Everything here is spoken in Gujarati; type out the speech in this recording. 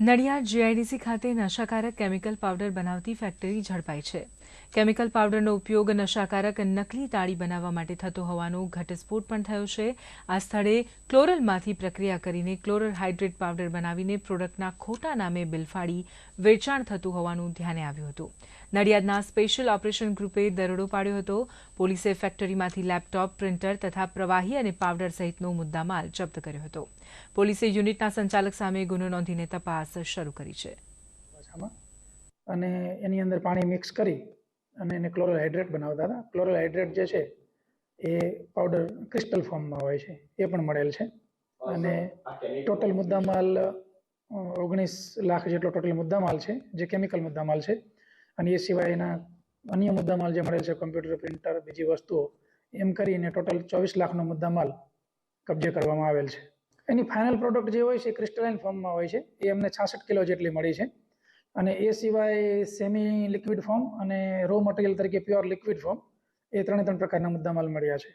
નડિયાદ જીઆઈડીસી ખાતે નશાકારક કેમિકલ પાવડર બનાવતી ફેક્ટરી ઝડપાઈ છે. કેમિકલ પાવડરનો ઉપયોગ નશાકારક નકલી તાળી બનાવવા માટે થતો હોવાનો ઘટસ્ફોટ પણ થયો છે. આ સ્થળે ક્લોરલમાંથી પ્રક્રિયા કરીને ક્લોરલ હાઇડ્રેટ પાવડર બનાવીને પ્રોડક્ટના ખોટા નામે બિલ ફાડી વેચાણ થતું હોવાનું ધ્યાને આવ્યું હતું. નડિયાદના સ્પેશિયલ ઓપરેશન ગ્રુપે દરોડો પાડ્યો હતો. પોલીસે ફેક્ટરીમાંથી લેપટોપ, પ્રિન્ટર તથા પ્રવાહી અને પાવડર સહિતનો મુદ્દામાલ જપ્ત કર્યો હતો. પોલીસે યુનિટના સંચાલક સામે ગુનો નોંધીને તપાસ શરૂ કરી છે. અને એની અંદર પાણી મિક્સ કરી અને એને ક્લોરલ હાઇડ્રેટ બનાવતા હતા. ક્લોરલ હાઇડ્રેટ જે છે એ પાવડર ક્રિસ્ટલ ફોર્મમાં હોય છે. એ પણ મળેલ છે. અને ટોટલ મુદ્દામાલ ઓગણીસ લાખ જેટલો ટોટલ મુદ્દામાલ છે, જે કેમિકલ મુદ્દામાલ છે અને એ સિવાય એના અન્ય મુદ્દામાલ જે મળેલ છે કોમ્પ્યુટર પ્રિન્ટર બીજી વસ્તુઓ, એમ કરીને ટોટલ ચોવીસ લાખનો મુદ્દામાલ કબજે કરવામાં આવેલ છે. એની ફાઇનલ પ્રોડક્ટ જે હોય છે ક્રિસ્ટલાઇન ફોર્મમાં હોય છે. એ અમને છાસઠ કિલો જેટલી મળી છે. અને એ સિવાય સેમી લિક્વિડ ફોર્મ અને રો મટીરિયલ તરીકે પ્યોર લિક્વિડ ફોર્મ એ ત્રણે ત્રણ પ્રકારના મુદ્દામાલ મળ્યા છે.